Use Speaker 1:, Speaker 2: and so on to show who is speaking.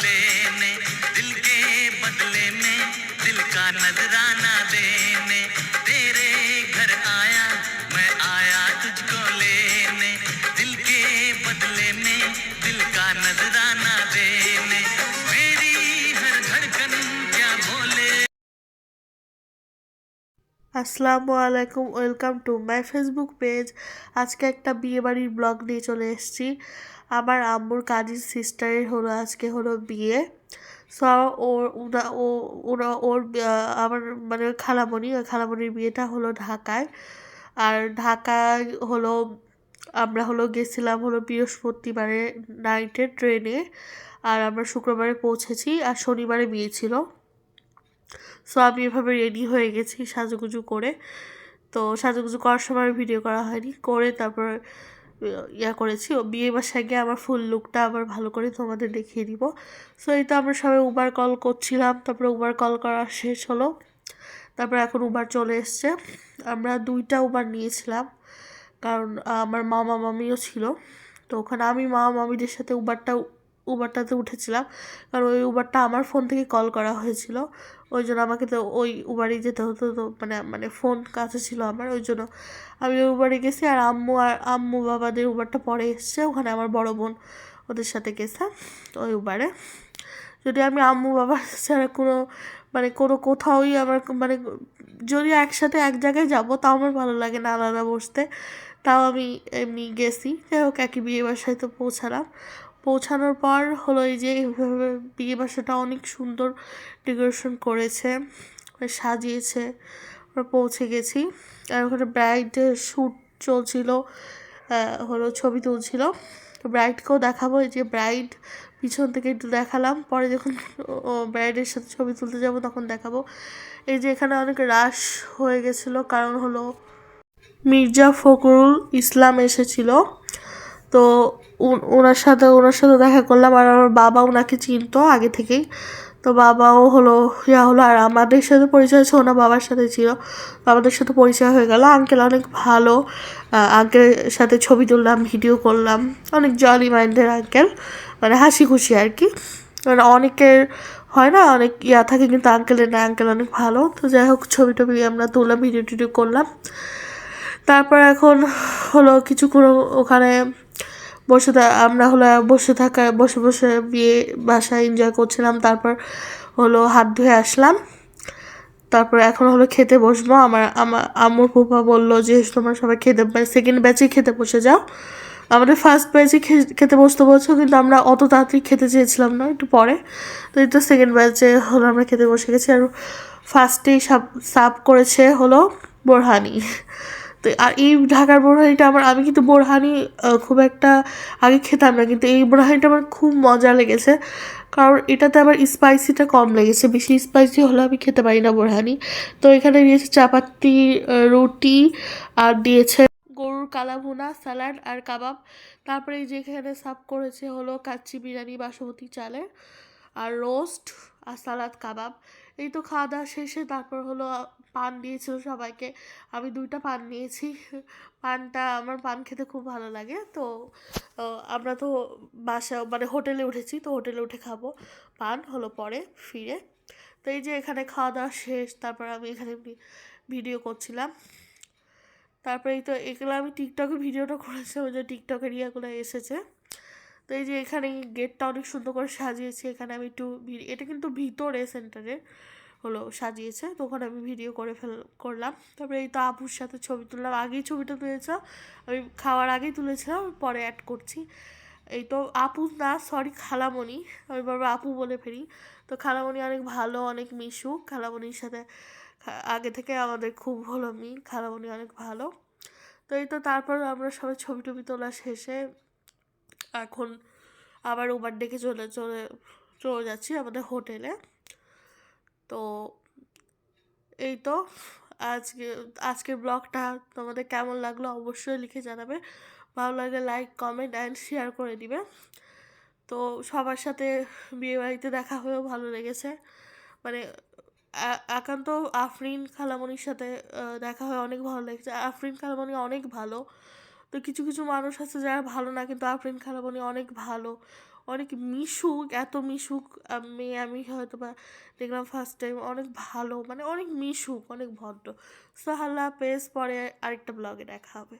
Speaker 1: बदले में दिल के बदले में दिल का नजरा আসসালামু আলাইকুম, welcome to my Facebook page. আজকে একটা বিয়েবাড়ির ব্লগ নিয়ে চলে এসেছি। আমার আম্মুর কাজিন সিস্টারের হলো, আজকে হলো বিয়ে। সো, ওর, ওনা, ও ওরা ওর আমার মানে খালামণি, ওই খালামণির বিয়েটা হলো ঢাকায়। আর ঢাকায় হলো, আমরা হলো গেছিলাম হলো বৃহস্পতিবারে নাইটে ট্রেনে আর আমরা শুক্রবারে পৌঁছেছি, আর শনিবারে বিয়ে ছিল। সো আমি এভাবে রেডি হয়ে গেছি সাজুগুজু করে। তো সাজুগুজু করার সময় ভিডিও করা হয়নি, করে তারপর ইয়া করেছি। ও বিয়ে বাসায় গিয়ে আমার ফুল লুকটা আবার ভালো করে তোমাদের দেখিয়ে দিব। সো এই তো আমরা সবাই উবার কল করছিলাম, তারপরে উবার কল করা শেষ হলো। তারপর এখন উবার চলে এসছে। আমরা দুইটা উবার নিয়েছিলাম, কারণ আমার মামা মামিও ছিল। তো ওখানে আমি মামা মামিদের সাথে উবারটা উবারটাতে উঠেছিলাম। কারণ ওই উবারটা আমার ফোন থেকে কল করা হয়েছিল। ওই জন্য আমাকে তো ওই উবারে যেতে হতো তো মানে মানে ফোন কাছে ছিল আমার, ওই জন্য আমি ওই উবারে গেছি আর আম্মু আর আম্মু বাবাদের উবারটা পরে এসছে। ওখানে আমার বড় বোন ওদের সাথে গেছে ওই উবারে যদি আমি আম্মু বাবা ছাড়া কোনো মানে কোনো কোথাওই আমার মানে যদি একসাথে এক জায়গায় যাব, তাও আমার ভালো লাগে না আলাদা বসতে। তাও আমি এমনি গেছি। যাই হোক, একই বিয়ে বাসায় তো পৌঁছালাম। পৌঁছানোর পর হলো এই যে এইভাবে বিয়ে বাসাটা অনেক সুন্দর ডেকোরেশন করেছে সাজিয়েছে, আমরা পৌঁছে গেছি। আর ওখানে ব্রাইডের শ্যুট চলছিল হলো ছবি তুলছিল। ব্রাইডকেও দেখাবো, এই যে ব্রাইড পিছন থেকে একটু দেখালাম। পরে যখন ব্রাইডের সাথে ছবি তুলতে যাব তখন দেখাবো। এই যে এখানে অনেক রাশ হয়ে গেছিল, কারণ হলো মির্জা ফখরুল ইসলাম এসেছিল। তো ওনার সাথে ওনার সাথে দেখা করলাম আর আমার বাবা ওনাকে চিনতো আগে থেকেই। তো বাবাও হলো, ইয়া হলো, আর আমাদের সাথে পরিচয় ছিল ওনার বাবার সাথে ছিল। আমাদের সাথে পরিচয় হয়ে গেল। আঙ্কেল অনেক ভালো। আঙ্কেলের সাথে ছবি তুললাম ভিডিও করলাম। অনেক জলি মাইন্ডের আঙ্কেল মানে হাসি খুশি আর কি। মানে অনেকের হয় না, অনেক ইয়া থাকে কিন্তু আঙ্কেলের না। আঙ্কেল অনেক ভালো। তো যাই হোক, ছবি টবি আমরা তুললাম ভিডিও টিডিও করলাম। তারপর এখন হলো কিছুক্ষণ ওখানে বসে আমরা হলো বসে থাকা, বসে বসে বিয়ে বাসায় এনজয় করছিলাম, তারপর হলো হাত ধুয়ে আসলাম। তারপর এখন হলো খেতে বসবো। আমার আমার আম্মুর ফুফা বলল যে, তোমরা সবাই খেতে সেকেন্ড ব্যাচে খেতে বসে যাও। আমাদের ফার্স্ট ব্যাচে খেতে বসতে বলছো, কিন্তু আমরা অত তাড়াতাড়ি খেতে চেয়েছিলাম না, একটু পরে। তো এই তো সেকেন্ড ব্যাচে হলো আমরা খেতে বসে গেছি। আর ফার্স্টেই সাব সার্ভ করেছে হলো বোরহানি। তো আর এই ঢাকার বোরহানিটা আমার আমি কিন্তু বোরহানি খুব একটা আগে খেতাম না, কিন্তু এই বোরহানিটা আমার খুব মজা লেগেছে। কারণ এটাতে আমার স্পাইসিটা কম লেগেছে, বেশি স্পাইসি হলে আমি খেতে পারি না বোরহানি। তো এখানে দিয়েছে চাপাতি রুটি, আর দিয়েছে গরুর কালাভুনা স্যালাড আর কাবাব। তারপরে এই যে এখানে করেছে হলো কাচ্চি বিরিয়ানি, বাসমতি চালের, আর রোস্ট আর সালাদ, কাবাব। এই তো খাওয়া দাওয়া শেষে, তারপর হলো পান দিয়েছিল সবাইকে। আমি দুইটা পান নিয়েছি। পানটা আমার পান খেতে খুব ভালো লাগে। তো আমরা তো বাসা মানে হোটেলে উঠেছি, তো হোটেলে উঠে খাব। পান হলো পরে, ফিরে। তো এই যে এখানে খাওয়া দাওয়া শেষ, তারপর আমি এখানে ভিডিও করছিলাম। তারপরে তো এগুলো আমি টিকটকে ভিডিওটা করেছিলাম যে টিকটকের ইয়েগুলো এসেছে। তো এই যে এখানে গেটটা অনেক সুন্দর করে সাজিয়েছি। এখানে আমি একটু এটা কিন্তু ভিতরে, সেন্টারে। হলো সাজিয়েছে তো ওখানে আমি ভিডিও করে ফেল, করলাম। তারপরে এই তো আপুর সাথে ছবি তুললাম। আগেই ছবিটা তুলেছিলাম আমি খাওয়ার আগেই তুলেছিলাম, পরে অ্যাড করছি। এই তো আপু, না সরি খালামণি। আমি বারবার আপু বলে ফেলি। তো খালামণি অনেক ভালো, অনেক মিশুক। খালামণির সাথে আগে থেকে আমাদের খুব হলো মিল। খালামণি অনেক ভালো। তো এই তো তারপর আমরা সবাই ছবি টবি তোলা শেষে এখন আবার উবার ডেকে চলে চলে চলে যাচ্ছি আমাদের হোটেলে। তো এই তো, আজকে, আজকের ব্লগটা তোমাদের কেমন লাগল অবশ্যই লিখে জানাবে। ভালো লাগলে লাইক কমেন্ট অ্যান্ড শেয়ার করে দিবে। তো সবার সাথে বিয়েবাড়িতে দেখা হয়েও ভালো লেগেছে। মানে একান্ত আফরিন খালামণির সাথে দেখা হয়ে অনেক ভালো লেগেছে। আফরিন খালামণি অনেক ভালো। তো কিছু কিছু মানুষ আছে যারা ভালো না, কিন্তু আফরিন খালামণি অনেক ভালো। অনেক মিশুক, এত মিশুক আমি আমি হয়তো বা দেখলাম ফার্স্ট টাইম অনেক ভালো মানে অনেক মিশুক, অনেক ভদ্র। সো আল্লাহ পেস পরে আরেকটা ব্লগে দেখা হবে।